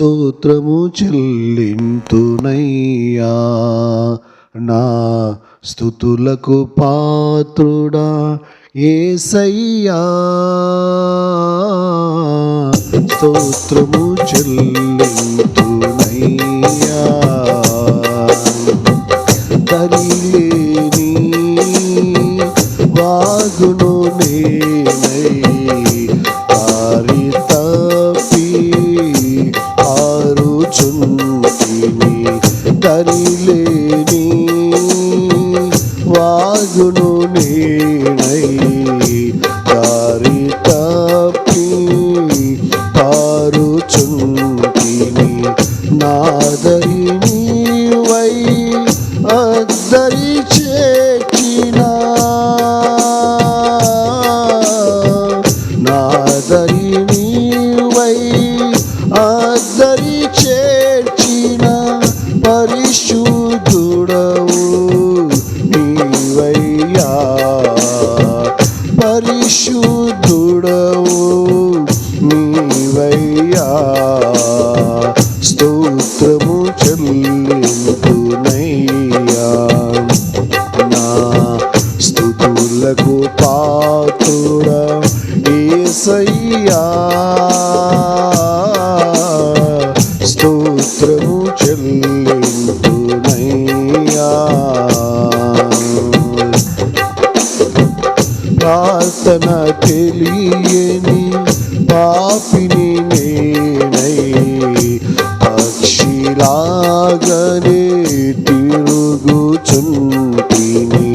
స్తోత్రము చెల్లింతునయ్యా. నా స్థుతులకు పాత్రుడా ఏసయ్యా. స్తోత్రము చెల్లింతున దరిలేని వాగును నేనై దారి తప్పి పారుచుంటిని నా పరిశుద్ధుడవు నీవయ్యా. పరిశుద్ధుడవు నీవయ్యా. స్తోత్రము చెల్లింపునయ్యా. నా స్థుతులకు పాత్రుడా ఏసయ్యా. స్తోత్రము చెల్లింపునయ్యా. తెలియని పాపిని నేనై పక్షిలాగనే తిరుగుచుంటిని.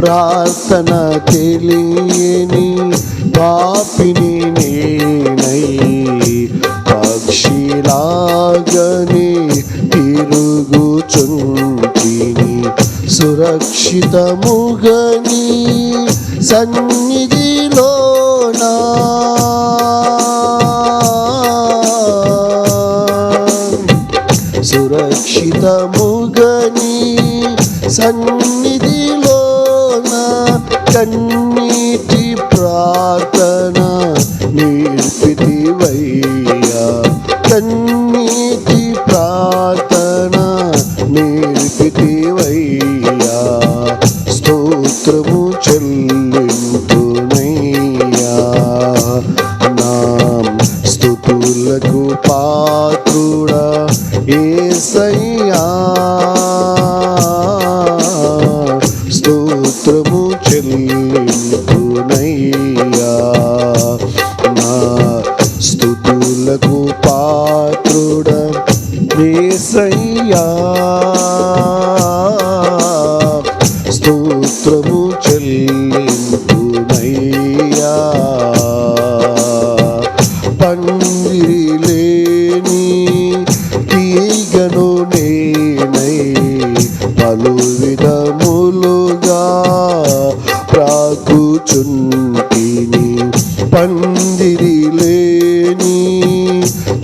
ప్రార్థన తెలియని పాపిని నేనై పక్షిలాగనే తిరుగుచుంటిని. సురక్షితముగని సన్నిధిలోనా సురక్షితముగని సన్నిధిలోన కన్నీటి ప్రార్థన నేర్పితివయ్యా. కన్నీటి ప్రార్థన నేర్పితివయ్యా. స్తోత్రము పాత్రుడా ఏసయ్యా. స్తోత్రము చెల్లింపునయ్యా. నా స్థుతులకు పాత్రుడా ఏసయ్యా. పలు విధములుగా ప్రాకుచుంటిని పందిరి లేని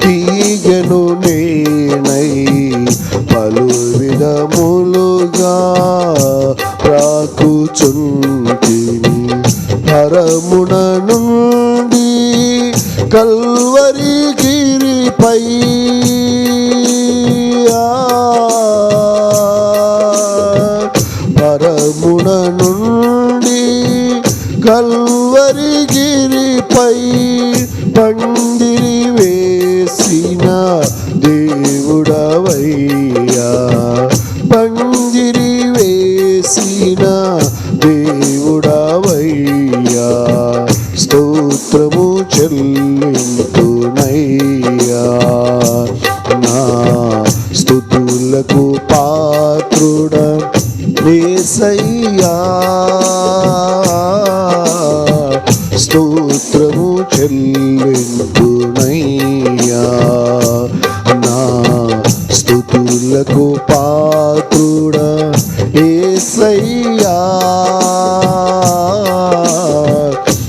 తీగను నేనై పలు విధములుగా ప్రాకుచుంటిని పరమున నుండి కల్వరి గిరిపై పై పందిరి వేసిన దేవుడవయ్యా. పందిరి వేసిన దేవుడవయ్యా. స్తోత్రము చెల్లింపునయ్యా. నా స్థుతులకు పాత్రుడ వేసయ్యా. స్తోత్రము చెల్లిందునయ్యా నా స్థుతులకు పాత్రుడ ఏసయ్యా.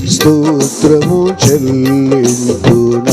స్తోత్రము చెల్లిందున